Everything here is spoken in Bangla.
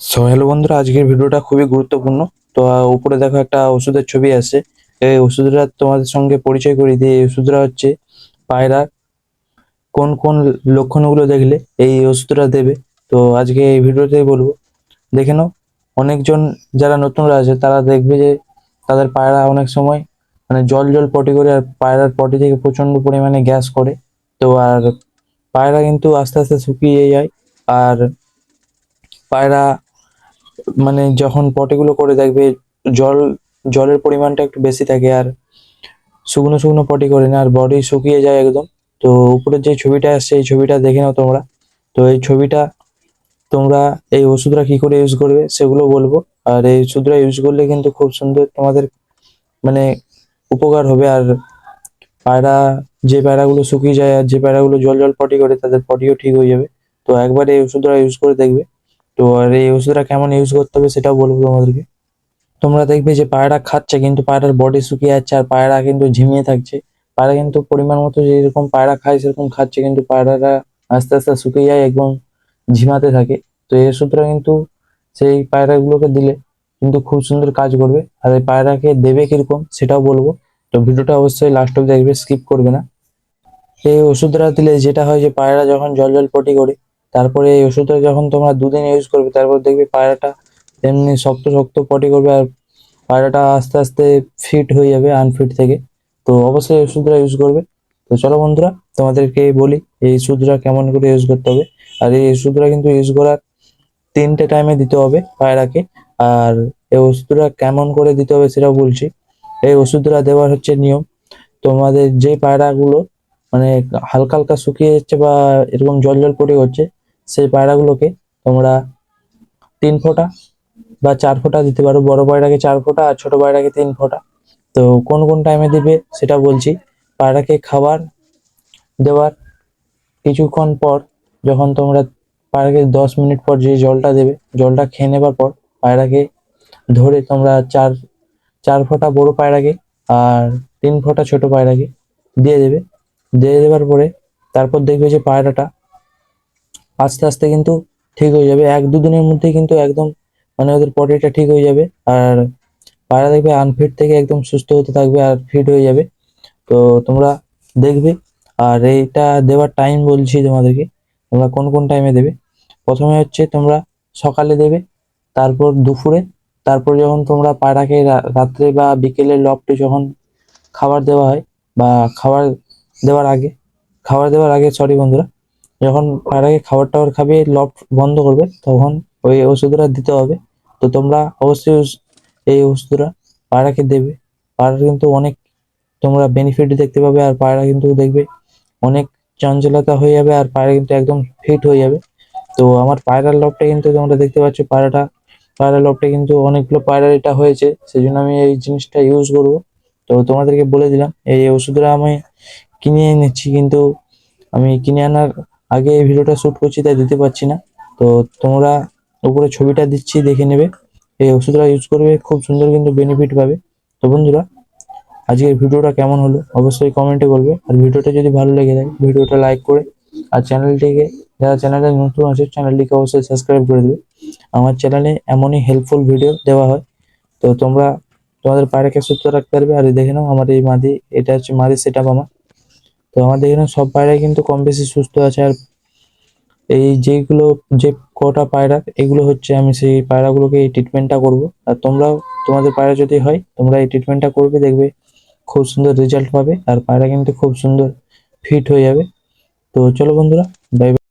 সো হ্যালো বন্ধুরা, আজকের ভিডিওটা খুবই গুরুত্বপূর্ণ। তো উপরে দেখো একটা ওষুধের ছবি আছে। এই ওষুধটা তোমাদের সঙ্গে পরিচয় করিয়ে দিই। এই ওষুধটা হচ্ছে পায়রা। কোন কোন লক্ষণগুলো দেখলে এই ওষুধটা দেবে? তো, আজকে এই ভিডিওতেই বলব। দেখে নাও, অনেকজন যারা নতুনরা আছে, তারা দেখবে যে তাদের পায়রা অনেক সময় মানে জল জল পটি করে আর পায়রার পটি থেকে প্রচণ্ড পরিমাণে গ্যাস করে। তো, আর পায়রা কিন্তু আস্তে আস্তে শুকিয়ে যায়। আর পায়রা মানে যখন পটিগুলো করে দেখবে জল, জলের পরিমাণটা একটু বেশি থাকে আর শুকনো শুকনো পটি করে না, আর বডি শুকিয়ে যায় একদম। তো উপরের যে ছবিটা আসছে, এই ছবিটা দেখে নাও তোমরা। তো এই ছবিটা তোমরা এই ওষুধটা কি করে ইউজ করবে সেগুলো বলব। আর এই ওষুধটা ইউজ করলে কিন্তু খুব সুন্দর তোমাদের মানে উপকার হবে। আর পায়রা, যে পায়রাগুলো শুকিয়ে যায় আর যে পায়রাগুলো জল জল পটি করে, তাদের পটিও ঠিক হয়ে যাবে। তো একবার এই ওষুধটা ইউজ করে দেখবে। তো আর এই ওষুধটা কেমন ইউজ করতে হবে সেটাও বলব তোমাদেরকে। তোমরা দেখবে যে পায়রা খাচ্ছে, কিন্তু পায়রার বডি শুকিয়ে যাচ্ছে আর পায়রা কিন্তু ঝিমিয়ে থাকছে। পায়রা কিন্তু পরিমাণ মতো যেরকম পায়রা খায়, সেরকম খাচ্ছে, কিন্তু পায়রাটা আস্তে আস্তে শুকিয়ে যায় একদম ঝিমাতে থাকে। তো এই ওষুধটা কিন্তু সেই পায়রাগুলোকে দিলে কিন্তু খুব সুন্দর কাজ করবে। আর এই পায়রাকে দেবে কীরকম সেটাও বলব। তো ভিডিওটা অবশ্যই লাস্ট অব্দি দেখবে স্কিপ করবে না। এই ওষুধটা দিলে যেটা হয় যে পায়রা যখন জল জল পটি করে তারপরে এই ওষুধটা যখন তোমরা দুদিন ইউজ করবে, তারপর দেখবে পায়রাটা এমনি শক্ত শক্ত পটি করবে আর পায়রাটা আস্তে আস্তে ফিট হয়ে যাবে আনফিট থেকে। তো অবশ্যই এই ওষুধটা ইউজ করবে। তো চলো বন্ধুরা, তোমাদেরকে বলি এই ওষুধটা কেমন করে ইউজ করতে হবে। আর এই ওষুধটা কিন্তু ইউজ করার তিনটে টাইমে দিতে হবে পায়রাকে। আর এই ওষুধটা কেমন করে দিতে হবে সেটাও বলছি। এই ওষুধটা দেওয়ার হচ্ছে নিয়ম, তোমাদের যে পায়রাগুলো মানে হালকা হালকা শুকিয়ে যাচ্ছে বা এরকম জল জল পড়ে হচ্ছে সেই পায়রাগুলোকে তোমরা তিন ফোঁটা বা চার ফোঁটা দিতে পারো। বড় পায়রাকে চার ফোঁটা আর ছোট পায়রাকে তিন ফোঁটা। তো কোন কোন টাইমে দিবে সেটা বলছি। পায়রাকে খাবার দেওয়ার কিছুক্ষণ পর যখন তোমরা পায়রাকে দশ মিনিট পর যে জলটা দেবে, জলটা খেয়ে নেবার পর পায়রাকে ধরে তোমরা চার চার ফোঁটা বড় পায়রাকে আর তিন ফোঁটা ছোট পায়রাকে দিয়ে দেবে। দিয়ে দেওয়ার পরে তারপর দেখবে যে পায়রাটা আস্তে আস্তে কিন্তু ঠিক হয়ে যাবে। এক দুদিনের মধ্যে কিন্তু একদম মানে ওদের পটিটা ঠিক হয়ে যাবে আর পায়রা দেখবে আনফিট থেকে একদম সুস্থ হতে থাকবে আর ফিট হয়ে যাবে। তো তোমরা দেখবে। আর এইটা দেওয়ার টাইম বলছি তোমাদেরকে। তোমরা কোন কোন টাইমে দেবে? প্রথমে হচ্ছে তোমরা সকালে দেবে, তারপর দুপুরে, তারপর যখন তোমরা পায়রাকে রাত্রে বা বিকেলে লফটে যখন খাবার দেওয়া হয় বা খাবার দেওয়ার আগে, খাবার দেওয়ার আগে সরি বন্ধুরা যখন পায়রাকে খাবার টাবার খাবে লফট বন্ধ করবে, তখন ওই ওষুধটা দিতে হবে। তো তোমরা অবশ্যই এই ওষুধটা পায়রাকে দেবে। পায়রার কিন্তু অনেক তোমরা বেনিফিট দেখতে পাবে আর পায়রা কিন্তু দেখবে অনেক চঞ্চলতা হয়ে যাবে আর পায়রা কিন্তু একদম ফিট হয়ে যাবে। তো আমার পায়রার লবটা কিন্তু তোমরা দেখতে পাচ্ছ পায়রাটা, পায়রার লবটা কিন্তু অনেকগুলো পায়রার এটা হয়েছে সেই জন্য আমি এই জিনিসটা ইউজ করব। তো তোমাদেরকে বলে দিলাম, এই ওষুধটা আমি কিনে এনেছি, কিন্তু আমি কিনে আনার আগে এই ভিডিওটা শ্যুট করছি, তাই দিতে পারছি না। তো তোমরা উপরে ছবিটা দিচ্ছি, দেখে নেবে। এই ওষুধটা ইউজ করবে, খুব সুন্দর কিন্তু বেনিফিট পাবে। তো বন্ধুরা, আজকের ভিডিওটা কেমন হলো? অবশ্যই কমেন্টে বলবে। আর ভিডিওটা যদি ভালো লেগে থাকে, ভিডিওটা লাইক করে আর চ্যানেলটিকে যারা চ্যানেলে নতুন আছে চ্যানেলটিকে অবশ্যই সাবস্ক্রাইব করে দেবে। আমার চ্যানেলে এমনই হেল্পফুল ভিডিও দেওয়া হয়। তো তোমরা তোমাদের পায়রাকে সুস্থ রাখতে পারবে। আর দেখে নাও, আমার এই মাদি, এটা হচ্ছে মাদি সেট আমার। তো আমাদের এখানে সব পায়রাই কিন্তু কম বেশি সুস্থ আছে আর এই যেগুলো, যে কটা পায়রা, এগুলো হচ্ছে আমি সেই পায়রাগুলোকে এই ট্রিটমেন্টটা করব। আর তোমরাও তোমাদের পায়রা যদি হয়, তোমরা এই ট্রিটমেন্টটা করবে, দেখবে খুব সুন্দর রেজাল্ট পাবে। আর পায়রা কিন্তু খুব সুন্দর ফিট হয়ে যাবে। তো চলো বন্ধুরা বাই